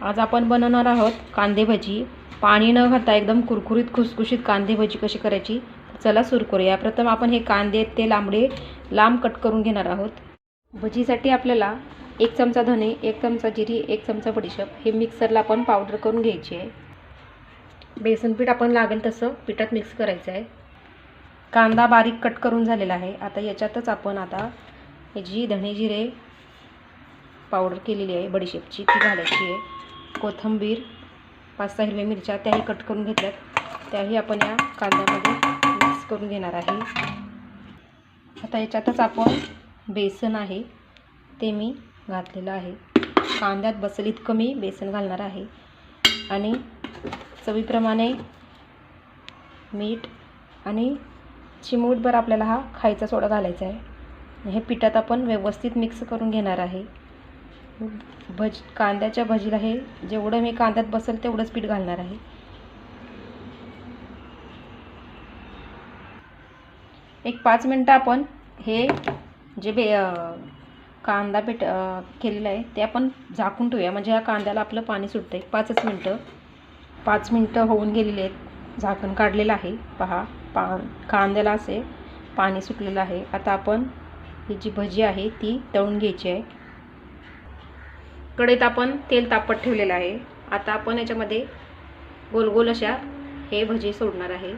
आज आपण बनवणार आहोत कांदे भजी. पाणी न घालता एकदम कुरकुरीत खुसखुशीत कांदे भजी कशी करायची चला सुरू करूया. प्रथम आपण हे कांदे ते लांबडे लांब कट करून घेणार आहोत. भजीसाठी आपल्याला एक चमचा धने एक चमचा जिरी एक चमचा बडीशेप हे मिक्सरला आपण पावडर करून घ्यायची आहे. बेसन पीठ आपण लागेल तसं पिठात मिक्स करायचं आहे. कांदा बारीक कट करून झालेला आहे. आता याच्यातच आपण आता जी धणे जिरे पावडर केलेली आहे बडीशेपची ती घालायची आहे. कोथिंबीर पाच सहा हिरव्या मिरच्या त्याही कट करून घेतल्यात. त्याही आपण या कांद्यामध्ये मिक्स करून घेणार आहे. आता याच्यातच आपण बेसन आहे ते मी घातलेलं आहे. कांद्यात बसेल इतकं मी बेसन घालणार आहे. आणि चवीप्रमाणे मीठ आणि चिमूटभर आपल्याला हा खायचा सोडा घालायचा आहे. हे पिठात आपण व्यवस्थित मिक्स करून घेणार आहे. भज कांद्याच्या भजीला हे जेवढं मी कांद्यात बसेल तेवढंच पीठ घालणार आहे. एक पाच मिनटं आपण हे जे बे कांदा पीठ केलेलं आहे ते आपण झाकून ठेवूया. म्हणजे या कांद्याला आपलं पाणी सुटतं आहे पाचच मिनटं. पाच मिनटं होऊन गेलेली आहेत. झाकण काढलेलं आहे. पहा पा कांद्याला असे पाणी सुटलेलं आहे. आता आपण ही जी भजी आहे ती तळून घ्यायची आहे. कढईत आपण तेल तापत ठेवलेलं आहे. आता आपण याच्यामध्ये गोल गोल अशा हे भजी सोडणार आहे.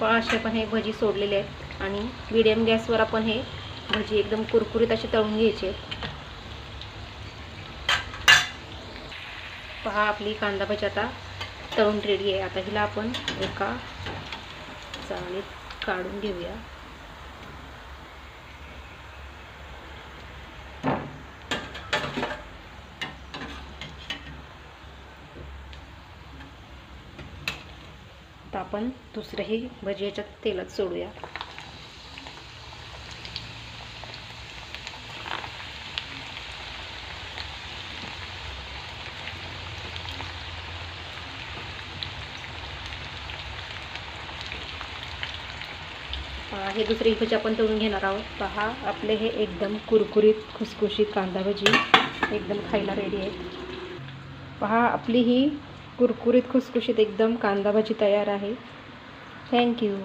पहा असे पण हे भजी सोडलेले आहेत. आणि मिडियम गॅसवर आपण हे भजी एकदम कुरकुरीत असे तळून घ्यायचे पहा आपली कांदा भजी आता तळून रेडी आहे. आता हिला आपण एका चाळीत काढून घेऊया. आपण दुसरंही भजी याच्यात तेलात सोडूया. हे दुसरी भजी आपण तळून घेणार आहोत. पहा आपले हे एकदम कुरकुरीत खुसखुशीत कांदा भजी एकदम खायला रेडी आहे पहा आपली ही कुरकुरीत खुसखुशीत एकदम कांदा भजी तयार आहे. थँक्यू